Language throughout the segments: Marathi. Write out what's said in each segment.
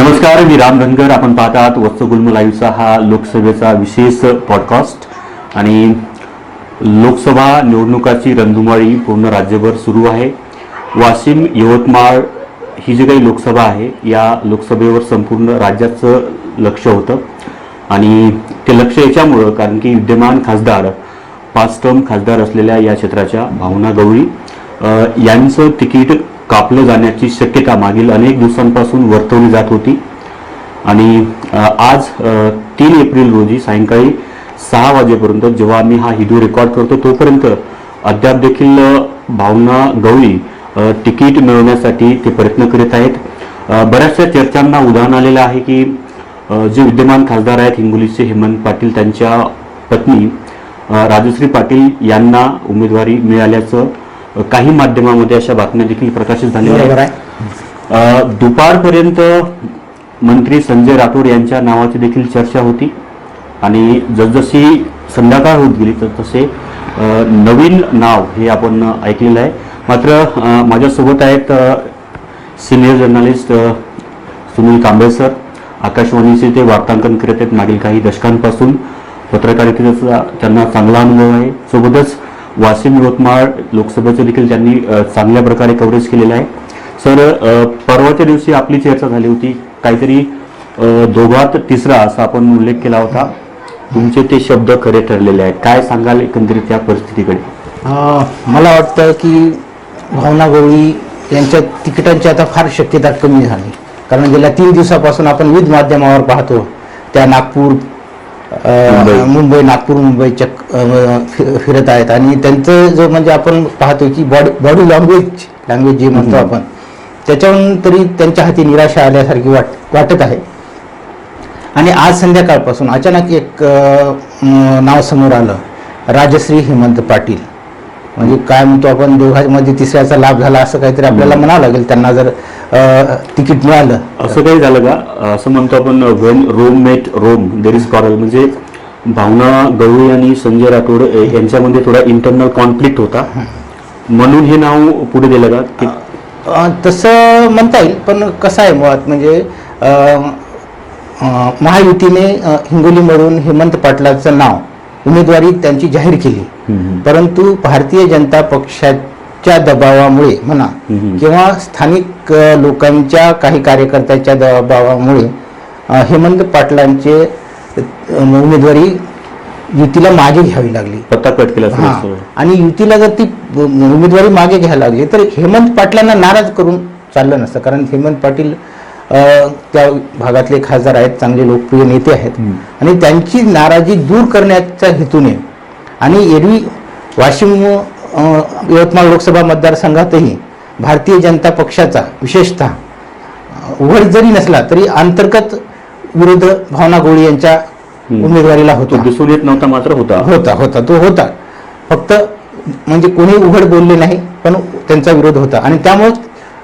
नमस्कार मी राम धनगर. आपण पाहत आहात वत्सगुल्म लाईव्हचा हा लोकसभेचा विशेष पॉडकास्ट आणि लोकसभा निवडणुकाची रणधुमाळी पूर्ण राज्यभर सुरू आहे. वाशिम यवतमाळ ही जी काही लोकसभा आहे या लोकसभेवर संपूर्ण राज्याचं लक्ष होतं. आणि ते लक्ष याच्यामुळं कारण की विद्यमान खासदार पाच टर्म खासदार असलेल्या या क्षेत्राच्या भावना गवळी यांचं तिकीट कापलं जाण्याची शक्यता मागील अनेक दिवसांपासून वर्तवली जात होती. आणि आज तीन एप्रिल रोजी सायंकाळी सहा वाजेपर्यंत जेव्हा आम्ही हा व्हिडिओ रेकॉर्ड करतो तोपर्यंत अद्याप देखील भावना गवळी तिकीट मिळवण्यासाठी ते प्रयत्न करीत आहेत. बऱ्याचशा चर्चांना उदाहरण आलेलं आहे की जे विद्यमान खासदार आहेत हिंगोलीचे हेमंत पाटील त्यांच्या पत्नी राजश्री पाटील यांना उमेदवारी मिळाल्याचं काही माध्यमामध्ये अशा बातम्या देखील प्रकाशित झालेल्या आहेत. आहे. दुपारपर्यंत मंत्री संजय राठोड यांच्या नावाची देखील चर्चा होती आणि जसजशी संध्याकाळ होत गेली तर तसे नवीन नाव हे आपण ऐकलेलं आहे. मात्र माझ्यासोबत आहेत senior journalist Sunil Kamble sir आकाशवाणीचे ते वार्तांकन करत आहेत मागील काही दशकांपासून. पत्रकारितेचा त्यांना चांगला अनुभव आहे. सोबतच वाशिम यवतमाळ लोकसभेचं देखील त्यांनी चांगल्या प्रकारे कव्हरेज केलेलं आहे. सर परवाच्या दिवशी आपली चर्चा झाली होती. काहीतरी दोघात तिसरा असा आपण उल्लेख केला होता. तुमचे ते शब्द खरे ठरलेले आहेत. काय सांगाल एकंदरीत त्या परिस्थितीकडे? मला वाटतं की भावना गवळी यांच्या तिकिटांची आता फार शक्यता कमी झाली. कारण गेल्या तीन दिवसापासून आपण विविध माध्यमावर पाहतो. त्या नागपूर मुंबई. नागपूर मुंबई चक फिरत आहेत. आणि त्यांचं जो म्हणजे आपण पाहतो की बॉडी बॉडी लँग्वेज लँग्वेज जे म्हणतो. आपण त्याच्यावरून तरी त्यांच्या हाती निराशा आल्यासारखी वाट वाटत आहे. आणि आज संध्याकाळपासून अचानक एक नाव समोर आलं. राजश्री हेमंत पाटील. म्हणजे काय म्हणतो आपण दोघांमध्ये तिसऱ्याचा लाभ झाला असं काहीतरी आपल्याला म्हणावं लागेल. त्यांना जर तिकीट मिळालं. असं काही झालं का? असं म्हणतो आपण when Rome met Rome there is quarrel म्हणजे भावना गवळी आणि संजय राठोड यांच्यामध्ये थोडा इंटरनल कॉन्फ्लिक्ट होता. म्हणून हे नाव पुढे दिलं का? तसं म्हणता येईल पण कसं आहे मुळात म्हणजे महायुतीने हिंगोलीमधून हेमंत पाटलाचं नाव उमेदवारी त्यांची जाहीर केली. परंतु भारतीय जनता पक्षाच्या दबावामुळे म्हणा. किंवा स्थानिक लोकांच्या काही कार्यकर्त्याच्या दबावामुळे हेमंत पाटलांचे उमेदवारी युतीला मागे घ्यावी लागली. पत्ता कट केला हा. आणि युतीला जर ती उमेदवारी मागे घ्यायला लागली तर हेमंत पाटलांना नाराज करून चाललं नसतं. कारण हेमंत पाटील त्या भागातले खासदार आहेत चांगले लोकप्रिय नेते आहेत. आणि त्यांची नाराजी दूर करण्याच्या हेतूने आणि एरवी वाशिम यवतमाळ लोकसभा मतदारसंघातही भारतीय जनता पक्षाचा विशेषतः उघड जरी नसला तरी अंतर्गत विरोध भावना गोळी यांच्या. उमेदवारीला होता. दिसून येत नव्हता मात्र होता. होता होता तो होता. फक्त म्हणजे कोणी उघड बोलले नाही पण त्यांचा विरोध होता. आणि त्यामुळे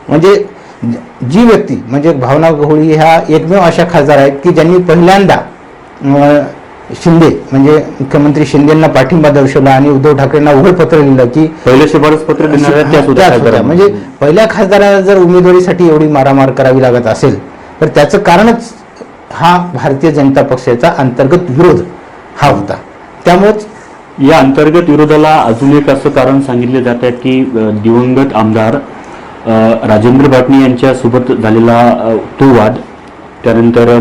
म्हणजे जी व्यक्ती म्हणजे भावना गहोळी ह्या एकमेव अशा खासदार आहेत की ज्यांनी पहिल्यांदा शिंदे म्हणजे मुख्यमंत्री शिंदेंना पाठिंबा दर्शवला आणि उद्धव ठाकरेंना उघड पत्र लिहिलं की पहिलं शिफारस पत्र. म्हणजे पहिल्या खासदाराला जर उमेदवारीसाठी एवढी मारामार करावी लागत असेल तर त्याचं कारणच हा भारतीय जनता पक्षाचा अंतर्गत विरोध हा होता त्यामुळेच या अंतर्गत विरोधाला अजून एक असं कारण सांगितले जात आहे की दिवंगत आमदार राजेंद्र पाटणी यांच्या सोबत झालेला तो वाद त्यानंतर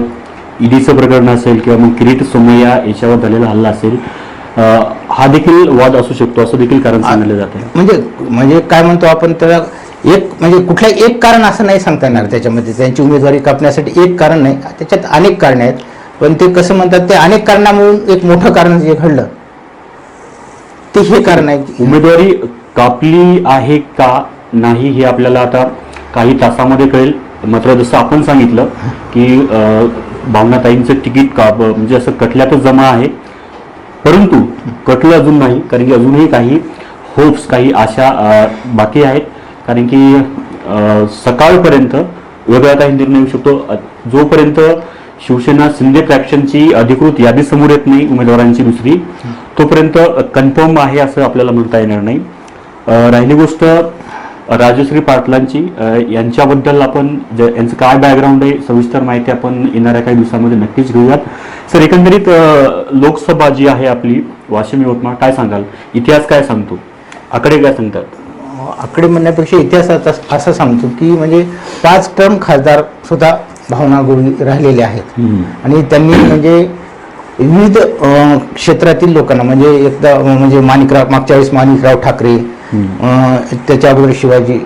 ईडीचं प्रकरण असेल किंवा मग किरीट सोमय्या याच्यावर झालेला हल्ला असेल हा देखील वाद असू शकतो असं देखील कारण सांगितलं जात आहे म्हणजे म्हणजे काय म्हणतो आपण त्याला एक म्हणजे कुठल्या एक कारण असं नाही सांगता येणार त्याच्यामध्ये. त्यांची उमेदवारी कापण्यासाठी एक कारण नाही. त्याच्यात अनेक कारणे आहेत. पण ते कसं म्हणतात ते अनेक कारणामुळे एक मोठं कारण जे घडलं ते हे कारण आहे. उमेदवारी कापली आहे का नाही हे आपल्याला आता काही तासामध्ये कळेल. मात्र जसं आपण सांगितलं की भावनाताईंचं तिकीट का म्हणजे असं कटल्यातच जमा आहे. परंतु कटलं अजून नाही कारण की अजूनही काही होप्स काही आशा बाकी आहेत. कारण की सकाळपर्यंत वेगळा काही निर्णय येऊ शकतो. जोपर्यंत शिवसेना शिंदे फ्रॅक्शनची अधिकृत यादी समोर येत नाही उमेदवारांची दुसरी तोपर्यंत कन्फर्म आहे असं आपल्याला म्हणता येणार नाही. राहिली गोष्ट राजश्री पाटलांची यांच्याबद्दल आपण ज- यांचं काय बॅकग्राऊंड आहे सविस्तर माहिती आपण येणाऱ्या काही दिवसांमध्ये नक्कीच घेऊयात. सर एकंदरीत लोकसभा जी आहे आपली वाशिम यवतमाळ काय सांगाल? इतिहास काय सांगतो? आकडे काय सांगतात? आकडे म्हणण्यापेक्षा इतिहासात अस- सांगतो की म्हणजे पाच टर्म खासदार सुद्धा भावना गोळी राहिलेले आहेत. आणि त्यांनी म्हणजे विविध क्षेत्रातील लोकांना म्हणजे एकदा म्हणजे माणिकराव मागच्या वेळेस माणिकराव ठाकरे त्याच्या अगोदर शिवाजी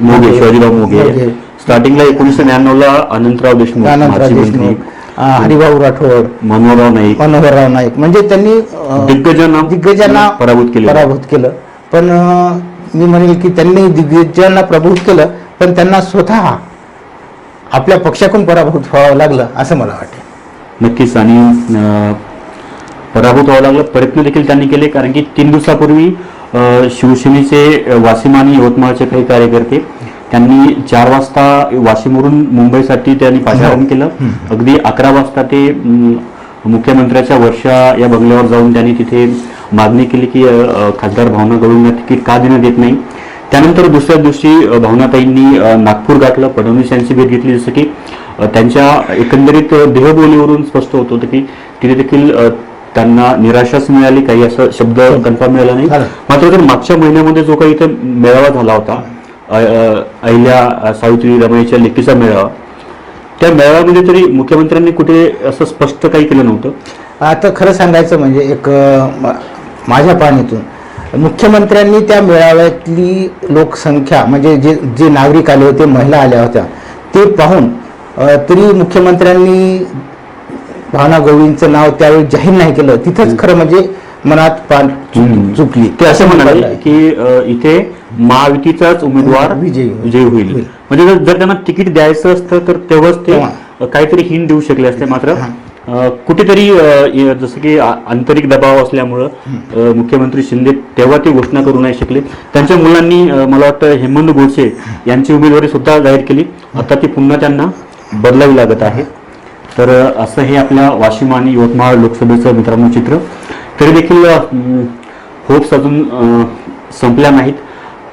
मोगे शिवाजीराव मोगे. स्टार्टिंगला एकोणीसशे ला अनंतराव देशमुख माजी देशमुख हरिभाऊ राठोड मनोहरराव नाईक. मनोहरराव नाईक. म्हणजे त्यांनी दिग्गजांना दिग्गजांना पराभूत केले. पराभूत केलं. पण मी म्हणेल की त्यांनी दिग्गजांना प्रभूत केलं पण त्यांना स्वतः आपल्या पक्षाकडून पराभूत व्हावं लागलं असं मला वाटतं. नक्कीच. आणि पराभूत व्हावं लागलं. प्रयत्न देखील त्यांनी केले कारण की तीन दिवसापूर्वी शिवसेनेचे वाशिम आणि यवतमाळचे काही कार्यकर्ते त्यांनी चार वाजता वाशिमवरून मुंबईसाठी त्यांनी पाचारण केलं. अगदी अकरा वाजता ते मुख्यमंत्र्याच्या वर्षा या बंगल्यावर जाऊन त्यांनी तिथे मागणी केली की खासदार भावना गवळींना तिकीट का देण्यात येत नाही. त्यानंतर दुसऱ्या दिवशी भावनाताईंनी नागपूर गाठलं. फडणवीस यांची भेट घेतली जसं की त्यांच्या एकंदरीत देहबोलीवरून स्पष्ट होत होतं की तिथे देखील त्यांना निराशाच मिळाली काही असं शब्द कन्फर्म मिळाला नाही. मात्र जर मागच्या महिन्यामध्ये जो काही इथे मेळावा झाला होता अहिल्या सावित्री रमणीच्या लेखीचा मेळावा त्या मेळाव्यामध्ये तरी मुख्यमंत्र्यांनी कुठे असं स्पष्ट काही केलं नव्हतं? आता खरं सांगायचं म्हणजे एक माझ्या पाहणीतून मुख्यमंत्र्यांनी त्या मेळाव्यातली लोकसंख्या म्हणजे जे जे नागरिक आले होते महिला आल्या होत्या ते पाहून तरी मुख्यमंत्र्यांनी भावना गवळींचं नाव त्यावेळी जाहीर नाही केलं. तिथंच खरं म्हणजे मनात पान. चुकली. ते असं म्हणाले की इथे महायुतीचाच उमेदवार विजयी होईल. विजयी होईल. म्हणजे जर- त्यांना तिकीट द्यायचं असतं तर तेव्हाच ते काहीतरी हिंट देऊ शकले असते मात्र. कुठेतरी जसं की आंतरिक दबाव असल्यामुळं मुख्यमंत्री शिंदे तेव्हा ती घोषणा करू नाही शकले. त्यांच्या मुलांनी मला वाटतं हेमंत गोडसे यांची उमेदवारी सुद्धा जाहीर केली. आता ती पुन्हा त्यांना बदलावी लागत आहे. तर असं हे आपल्या वाशिम आणि यवतमाळ लोकसभेचं मित्रांनो चित्र. तरी देखील होप्स अजून संपल्या नाहीत.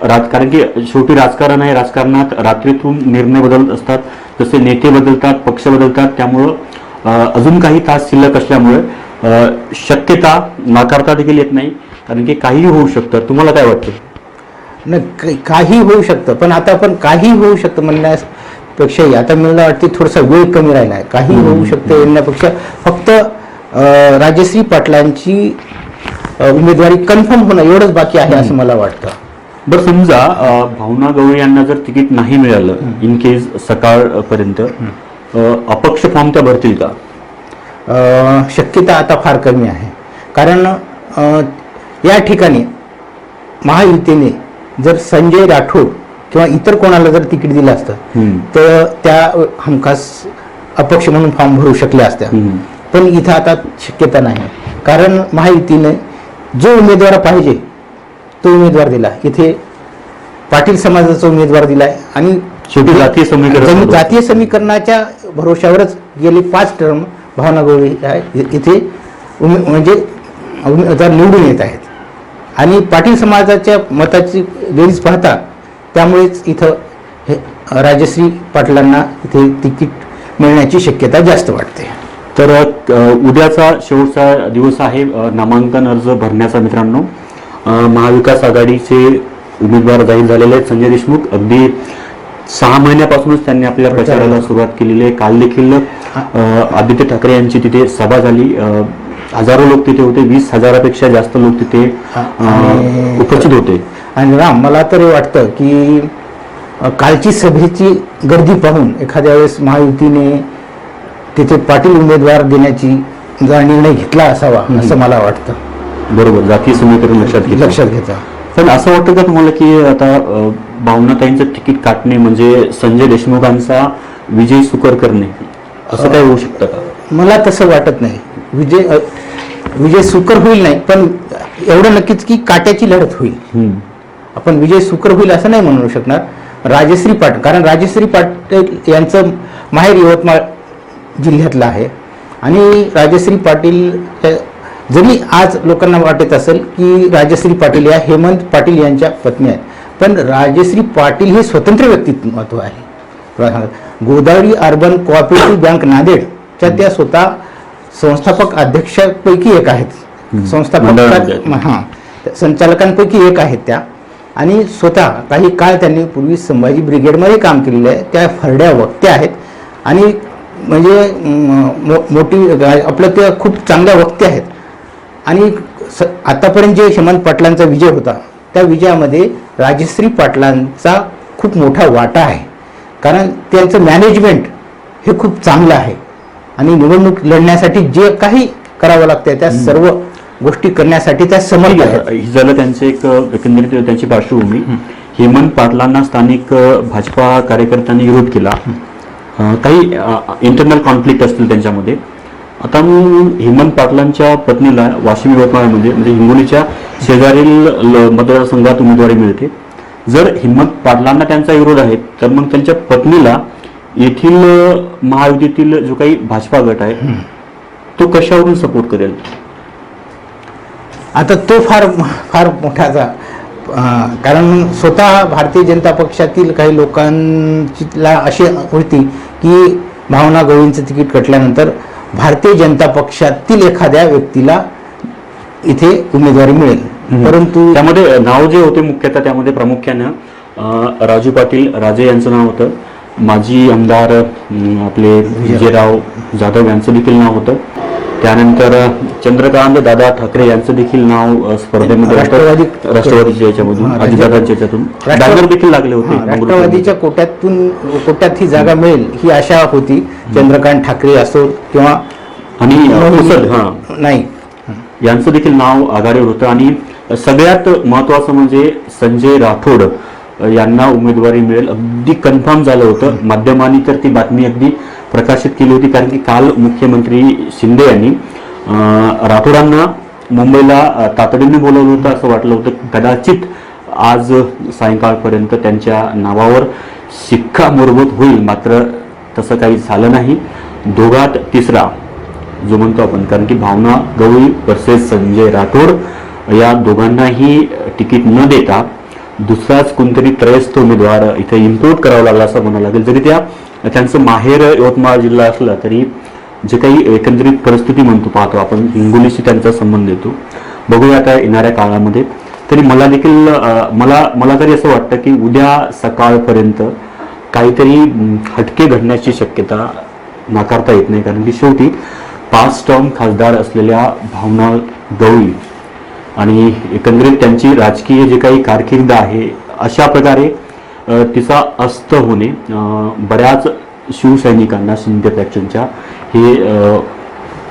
राजकारण की शेवटी राजकारण आहे. राजकारणात रात्रीतून निर्णय बदलत असतात. जसे नेते बदलतात पक्ष बदलतात त्यामुळं अजून काही तास शिल्लक असल्यामुळे शक्यता नाकारता देखील येत नाही. कारण की काहीही होऊ शकतं. तुम्हाला काय वाटतं? नाही काही होऊ शकतं. पण आता आपण काही होऊ शकतं म्हणण्यास म्हणण्यापेक्षाही आता मला वाटते थोडासा वेळ कमी राहिला आहे. काही होऊ शकतं म्हणण्यापेक्षा फक्त राजश्री पाटलांची उमेदवारी कन्फर्म होणं एवढंच बाकी आहे असं मला वाटतं. बरं समजा भावना गवळी यांना जर तिकीट नाही मिळालं इन केस सकाळपर्यंत अपक्ष फॉर्म त्या भरतील का? शक्यता आता फार कमी आहे. कारण या ठिकाणी महायुतीने जर संजय राठोड किंवा इतर कोणाला जर तिकीट दिलं असतं. तर त्या हमखास अपक्ष म्हणून फॉर्म भरू शकल्या असत्या. पण इथं आता शक्यता नाही कारण महायुतीने जो उमेदवार पाहिजे तो उमेदवार दिला इथे पाटील समाजाचा उमेदवार दिलाय आणि शेवटी जातीय समीकरण जातीय समीकरणाच्या भरोशावरच गेली पाच टर्म भावना गवळी आहे. इथे उमे- म्हणजे उमेदवार निवडून येत आहेत आणि पाटील समाजाच्या मताची बेरीज पाहता त्यामुळेच इथं हे राजश्री पाटलांना इथे तिकीट मिळण्याची शक्यता जास्त वाटते. तर उद्याचा शेवटचा दिवस आहे नामांकन अर्ज भरण्याचा मित्रांनो. महाविकास आघाडीचे उमेदवार जाहीर झालेले आहेत संजय देशमुख. अगदी सहा महिन्यापासूनच त्यांनी आपल्या प्रचाराला सुरुवात केलेली आहे. काल देखील आदित्य ठाकरे यांची तिथे सभा झाली. हजारो लोक तिथे होते वीस हजारापेक्षा जास्त लोक तिथे अ, उपस्थित होते. आणि राम मला तरी वाटतं की अ, कालची सभेची गर्दी पाहून एखाद्या वेळेस महायुतीने तिथे पाटील उमेदवार देण्याची जरा निर्णय घेतला असावा असं मला वाटतं. बरोबर जातीय समीकरण लक्षात घेतलं. लक्षात घेता पण असं वाटतं का तुम्हाला की आता अ, भावनाताईंचं तिकीट काटणे म्हणजे संजय देशमुखांचा विजय सुकर करणे असं काय होऊ शकतं का? मला तसं वाटत नाही. विजय विजय सुकर होईल नाही पण एवढं नक्कीच की काट्याची लढत होईल. आपण विजय सुकर होईल असं नाही म्हणू शकणार. राजश्री पाटील कारण राजश्री पाटील यांचं माहेर यवतमाळ जिल्ह्यातलं आहे. आणि राजश्री पाटील जरी आज लोकांना वाटत असेल की राजश्री पाटील या हेमंत पाटील यांच्या पत्नी आहेत पण राजश्री पाटील हे स्वतंत्र व्यक्तिमत्व आहे. गोदावरी अर्बन कोऑपरेटिव्ह बँक नांदेडच्या त्या स्वतः संस्थापक अध्यक्षापैकी एक आहेत. संस्थापक. हां. संचालकांपैकी एक आहेत त्या. आणि स्वतः काही काळ त्यांनी पूर्वी संभाजी ब्रिगेडमध्ये काम केलेलं आहे. त्या फरड्या वक्त्या आहेत. आणि म्हणजे म, मो- मोठी आपलं त्या खूप चांगल्या वक्त्या आहेत. आणि स आतापर्यंत जे हेमंत पाटलांचा विजय होता त्या विजयामध्ये राजश्री पाटलांचा खूप मोठा वाटा आहे. कारण त्यांचं मॅनेजमेंट हे खूप चांगलं आहे. आणि निवडणूक लढण्यासाठी जे काही करावं लागतं त्या सर्व गोष्टी करण्यासाठी त्या समर्थ आहेत. ही झालं त्यांचे एक एकंदरीत त्यांची पार्श्वभूमी. हेमंत पाटलांना स्थानिक भाजपा कार्यकर्त्यांनी विरोध केला. काही इंटरनल कॉन्फ्लिक्ट असतील त्यांच्यामध्ये. आता मग हेमंत पाटलांच्या पत्नीला वाशिम यवतमाळमध्ये म्हणजे हिंगोलीच्या शेजारील मतदारसंघात उमेदवारी मिळते. जर हिम्मत पाटलांना त्यांचा विरोध आहे तर मग त्यांच्या पत्नीला येथील महायुतीतील जो काही भाजपा गट आहे तो कशावरून सपोर्ट करेल? आता तो फार फार मोठाचा कारण स्वतः भारतीय जनता पक्षातील काही लोकांची ला अशी होती की भावना गवळींचं तिकीट कटल्यानंतर भारतीय जनता पक्षातील एखाद्या व्यक्तीला इथे उमेदवारी मिळेल. परंतु त्यामध्ये नाव जे होते मुख्यतः त्यामध्ये प्रामुख्यानं राजू पाटील राजे यांचं नाव होतं. माजी आमदार आपले विजयराव जाधव यांचं देखील नाव होतं. त्यानंतर चंद्रकांत दादा ठाकरे यांचं देखील नाव स्पर्धेमध्ये. राष्ट्रवादी- राष्ट्रवादीच्या याच्यामधून अजितदादांच्या याच्यातून. बॅनर देखील लागले होते राष्ट्रवादीच्या कोट्यातून कोट्यात ही जागा मिळेल ही आशा होती. चंद्रकांत ठाकरे असो किंवा आणि नाही. यांचं देखील नाव आघाडीवर होतं. आणि सगळ्यात महत्वाचं म्हणजे संजय राठोड यांना उमेदवारी मिळेल. अगदी कन्फर्म झालं होतं. माध्यमांनी तर ती बातमी अगदी प्रकाशित केली होती. कारण की काल मुख्यमंत्री शिंदे यांनी राठोडांना मुंबईला तातडीने बोलवलं होतं असं वाटलं होतं. कदाचित आज सायंकाळपर्यंत त्यांच्या नावावर शिक्का शिक्कामोर्बत होईल. मात्र तसं काही झालं नाही. दोघात तिसरा जो म्हणतो आपण कारण की भावना गवळी वर्सेस संजय राठोड या दोघांनाही तिकीट न देता दुसराच कोणतरी त्रयस्थ उमेदवार इथे इम्पोर्ट करावा लागला असं म्हणावं लागेल. जरी त्या त्यांचं माहेर यवतमाळ जिल्हा असला तरी जे काही एकंदरीत परिस्थिती म्हणतो पाहतो आपण हिंगोलीशी त्यांचा संबंध येतो. बघूया आता येणाऱ्या काळामध्ये. तरी मला देखील मला मला तरी असं वाटतं की उद्या सकाळपर्यंत काहीतरी हटके घडण्याची शक्यता नाकारता येत नाही. कारण की शेवटी पाच टर्म खासदार असलेल्या भावना गवळी आणि एकंदरीत त्यांची राजकीय जे काही कारकीर्द आहे अशा प्रकारे तिचा अस्त होणे बऱ्याच शिवसैनिकांना शिंदे फॅक्शनच्या हे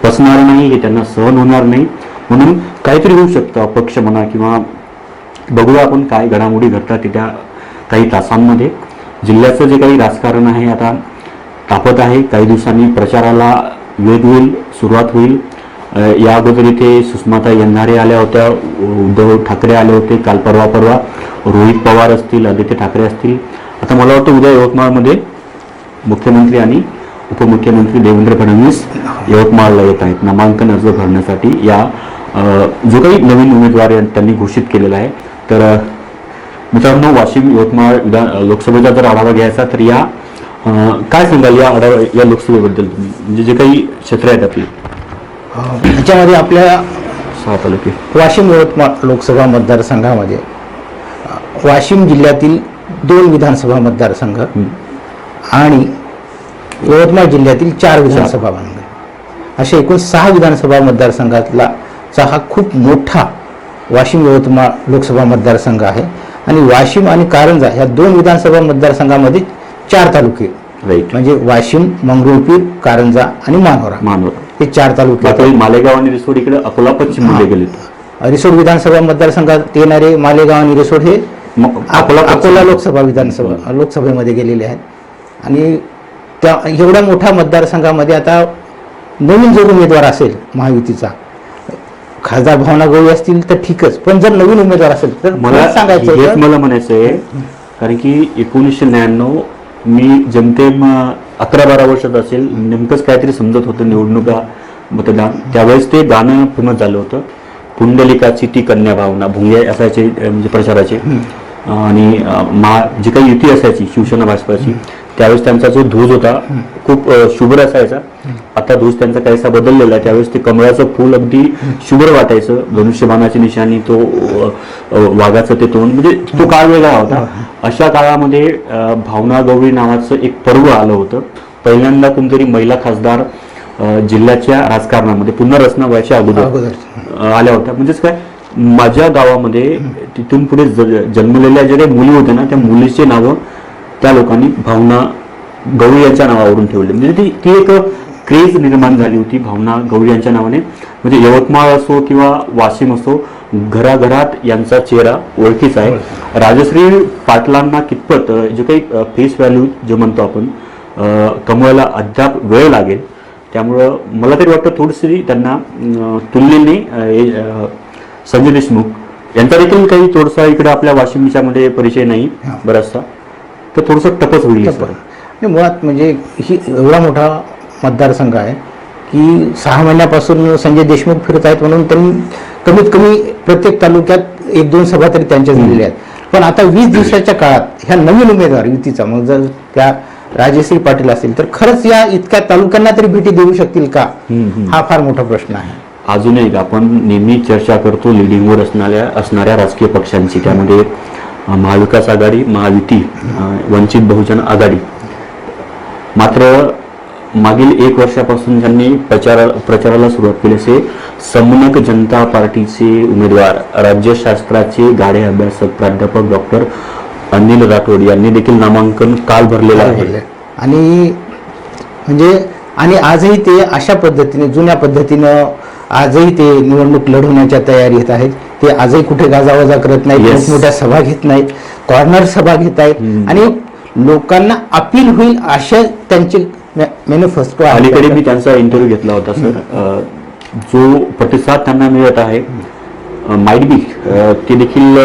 पसणार नाही हे त्यांना सहन होणार नाही. म्हणून काहीतरी होऊ शकतं अपक्ष म्हणा किंवा बघूया आपण काय घडामोडी घडतात त्या काही तासांमध्ये. जिल्ह्याचं जे काही राजकारण आहे आता तापत आहे. काही दिवसांनी प्रचाराला वेग होईल सुरुवात होईल. या अगोदर इथे सुषमाता यंधारे आल्या होत्या उद्धव ठाकरे आले होते काल परवा परवा. रोहित पवार असतील आदित्य ठाकरे असतील. आता मला वाटतं उद्या यवतमाळमध्ये मुख्यमंत्री आणि उपमुख्यमंत्री देवेंद्र फडणवीस यवतमाळला येत आहेत. नामांकन अर्ज भरण्यासाठी या जो काही नवीन उमेदवार त्यांनी घोषित केलेला आहे. तर मित्रांनो वाशिम यवतमाळ विधान लोकसभेचा जर आढावा घ्यायचा तर या काय सांगाल या आढावा या लोकसभेबद्दल म्हणजे जे काही क्षेत्र आहेत आपली. ह्याच्यामध्ये आपल्या सहा तालुके. वाशिम यवतमाळ लोकसभा मतदारसंघामध्ये वाशिम जिल्ह्यातील दोन विधानसभा मतदारसंघ आणि यवतमाळ जिल्ह्यातील चार विधानसभा मतदार असे एकूण सहा विधानसभा मतदारसंघातला चा हा खूप मोठा वाशिम यवतमाळ लोकसभा मतदारसंघ आहे. आणि वाशिम आणि कारंजा ह्या दोन विधानसभा मतदारसंघामध्ये चार तालुके. राईट म्हणजे वाशिम मंगरुळपीर कारंजा आणि मानोरा. मानवर हे चार तालुके मालेगाव आणि रिसोड इकडे अकोला पश्चिममध्ये गेले रिसोड विधानसभा मतदारसंघात येणारे मालेगाव आणि रिसोड हे अकोला. अकोला लोकसभा विधानसभा लोकसभेमध्ये गेलेले आहेत. आणि त्या एवढ्या मोठ्या मतदारसंघामध्ये आता नवीन जर उमेदवार असेल महायुतीचा खासदार भावना गवळी असतील तर ठीकच पण जर नवीन उमेदवार असेल तर मला सांगायचं मला म्हणायचं आहे कारण की एकोणीसशे मी जमतेम अकरा बारा वर्षात असेल. नेमकंच काहीतरी समजत होतं निवडणुका मतदान. त्यावेळेस ते गाणं फेमस झालं होतं. पुंडलिकाची ती कन्या भावना भुंगे असायचे म्हणजे प्रचाराचे. आणि मा जी काही युती असायची शिवसेना भाजपाची त्यावेळेस त्यांचा जो ध्वज होता खूप शुभ्र असायचा. आता ध्वज त्यांचा काहीसा बदललेला आहे. त्यावेळेस ते कमळाचं फूल अगदी शुभ्र वाटायचं. धनुष्यबाणाची निशाणी तो वाघाचं ते तोंड म्हणजे तो काळ वेगळा होता. अशा काळामध्ये भावना गवळी नावाचं एक पर्व आलं होतं. पहिल्यांदा कोणतरी महिला खासदार जिल्ह्याच्या राजकारणामध्ये पुनर्रचना व्हायच्या अगोदर आल्या होत्या. म्हणजेच काय? माझ्या गावामध्ये तिथून पुढे जन्मलेल्या ज्या काही मुली होत्या ना त्या मुलीचे नावं त्या लोकांनी भावना गवळी यांच्या नावावरून ठेवले. म्हणजे ती ती एक क्रेज निर्माण झाली होती भावना गवळी यांच्या नावाने. म्हणजे यवतमाळ असो किंवा वाशिम असो घराघरात यांचा चेहरा ओळखीचा आहे. राजश्री पाटलांना कितपत जे काही फेस व्हॅल्यू जे म्हणतो आपण कमवायला अद्याप वेळ लागेल त्यामुळं मला तरी वाटतं थोडीशी त्यांना तुलनेने संजय देशमुख यांचा देखील काही थोडासा इकडे आपल्या वाशिमच्या मध्ये परिचय नाही. बराचसा. तर थोडंसं टपच होईल. मुळात म्हणजे ही एवढा मोठा मतदारसंघ आहे की सहा महिन्यापासून संजय देशमुख फिरत आहेत म्हणून त्यांनी कमीत कमी प्रत्येक तालुक्यात एक दोन सभा तरी त्यांच्या झालेल्या आहेत. पण आता वीस दिवसाच्या काळात ह्या नवीन उमेदवार युतीचा मग जर त्या राजश्री पाटील असतील तर खरंच या इतक्या तालुक्यांना तरी भेटी देऊ शकतील का. हा फार मोठा प्रश्न आहे. अजून एक आपण नेहमी चर्चा करतो लिडिंगवर असणाऱ्या असणाऱ्या राजकीय पक्षांची त्यामध्ये महाविकास आघाडी महायुती वंचित बहुजन आघाडी. मात्र मागील एक वर्षापासून ज्यांनी प्रचारा प्रचाराला सुरुवात केली असे समनक जनता पार्टीचे उमेदवार राज्यशास्त्राचे गाडे अभ्यासक प्राध्यापक डॉक्टर अनिल राठोड यांनी देखील नामांकन काल भरलेलं आहे. आणि म्हणजे आणि आजही ते अशा पद्धतीने जुन्या पद्धतीनं आजही ते निवडणूक लढवण्याच्या तयारीत आहेत. ते आजही कुठे गाजावाजा करत नाहीत Yes. मोठमोठ्या सभा घेत नाहीत कॉर्नर सभा घेत आहेत. आणि लोकांना अपील होईल अशा त्यांचे मॅनिफेस्टो अलीकडे मी त्यांचा इंटरव्ह्यू घेतला होता सर जो प्रतिसाद त्यांना मिळत आहे माइट बी ते देखील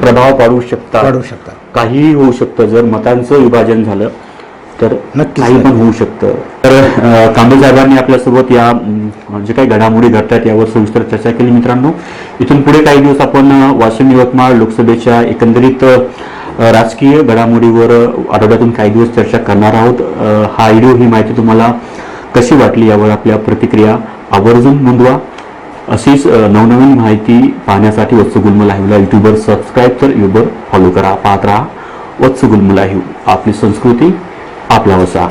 प्रभाव पाडू शकतात. वाढवू शकतात. काहीही होऊ शकतं जर मतांचं विभाजन झालं तर नक्कीच. काही पण होऊ शकतं. तर कांबळे साहेबांनी आपल्यासोबत या जे काही घडामोडी घडतात यावर सविस्तर चर्चा केली मित्रांनो. इथून पुढे काही दिवस आपण वाशिम यवतमाळ लोकसभेच्या एकंदरीत राजकीय घडामोडीवर आठवड्यातून काही दिवस चर्चा करणार आहोत. हा व्हिडिओ ही माहिती तुम्हाला कशी वाटली यावर आपल्या प्रतिक्रिया आवर्जून नोंदवा. अशीच नवनवीन माहिती पाहण्यासाठी वत्स लाईव्हला युट्यूबवर सबस्क्राईब तर युट्यूबवर फॉलो करा पाहत राहा. वत्स गुलम लाईव्ह आपली संस्कृती आपला वसा